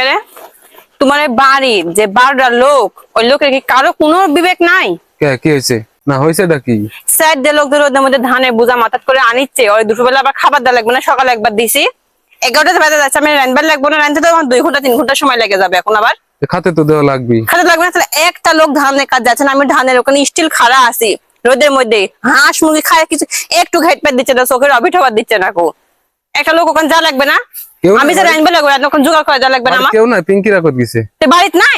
কেরে তোমার বাড়ির যে বারোটা লোক ওই লোকের কি কারও কোনো বিবেক নাই? কি হয়েছে? না হয়েছে কি? স্যার যে লোকদের ওদের মধ্যে ধানের বোঝা মাথাত করে আনিচ্ছে ওই দুপুরবেলা আবার খাবার দেওয়া লাগবে না সকালে একবার দিছি। এগারোটা বাজে যাচ্ছে আমি রান্নার লাগবো না রান্নাতে আমার দুই ঘণ্টা তিন ঘণ্টা সময় লেগে যাবে এখন আবার। খাতে তো দেওয়া লাগবে। খাতে লাগবে না তাহলে একটা লোক ধানের কাজ যাচ্ছে না আমি ধানের ওখানে স্টিল খাড়া আছি রোদের মধ্যে হাঁস মুরগি খায় কিছু একটু ঘেট পেট দিচ্ছে না চোখের অবিঠবার দিচ্ছে না কো। একটা লোক ওখানে যা লাগবে না? আমি যে রান্না ওখানে জোগাড় করে যা লাগবে না আমার কেউ না পিঙ্কি রাখত গেছে তো বাড়িতে নাই?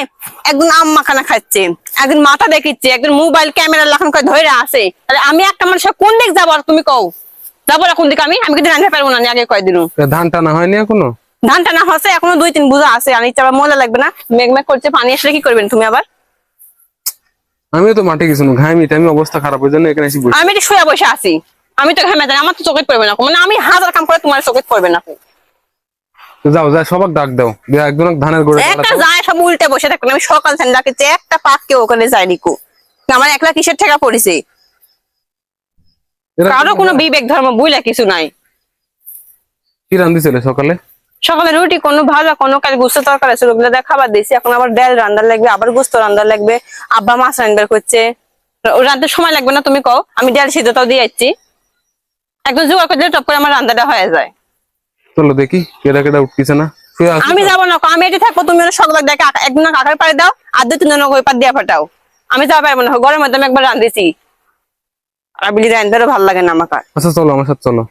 একদিন আম মাখানা খাচ্ছে। একদিন মাথা দেখিচ্ছে একদিন মোবাইল ক্যামেরা লাখান করে ধরে আসে তাহলে আমি একটা মানুষের কোন দিক যাব আর তুমি কও? যাব না কোন দিকে আমি? আমি কিন্তু পারব না আগে ধান টানা হয়নি এখনও? ধান টানা হচ্ছে এখনও দুই তিন বুঝা আছে আবার মজা লাগবে না। মেঘ মেঘ করছে পানি আসলে কি করবেন তুমি আবার? আমিও তো মাঠে গেছি ঘামি টাইমি অবস্থা খারাপ হয়ে জন্য এখানে এসে বসে। আমি একটু শুয়ে বসে আছি। আমি তো ঘামে জানি আমার তো চোখে পড়বে না। মানে আমি হাজার কাম করে তোমার চোখে পড়বে না। তো যাও যাও সবাক ডাক দাও। একজন ধানের গোড়ে একটা যায় সব উল্টে বসে থাকবেন আমি সকাল থেকে ডাকেছি একটা পাক কেউ ওখানে যায়নি কো আমার একলা কিসের ঠেকা পড়েছে? কারও কোনো বিবেক ধর্ম বুঝলে কিছু নাই। কি রান্ধিছিলে সকালে? সকালে রুটি কোনো ভাজা কোনো কাল গুস্ত তরকারি আছে ওগুলো খাবার দিয়েছি। এখন আবার ডাল রান্না লাগবে আবার গুস্ত রান্না লাগবে আব্বা মাছ রান্নার করছে। ও রান্নার সময় লাগবে না তুমি কও। আমি ডাল সিদ্ধটাও দিয়ে যাচ্ছি একদম জোগাড় করে দিলে টপ করে আমার রান্নাটা হয়ে যায়। চলো দেখি কেডা কেডা উঠতেছে না। আমি যাব না আমি এটি থাকো তুমি সকালে দেখে একদিন কাকার পাড়ে দাও আর দুই তিনজন ওই পার দিয়ে ফাটাও আমি যাব পারব না ঘরের মধ্যে আমি একবার রান্ধিছি আর বিলি রান্নারও ভালো লাগে না আমার আচ্ছা চলো আমার সাথে চলো।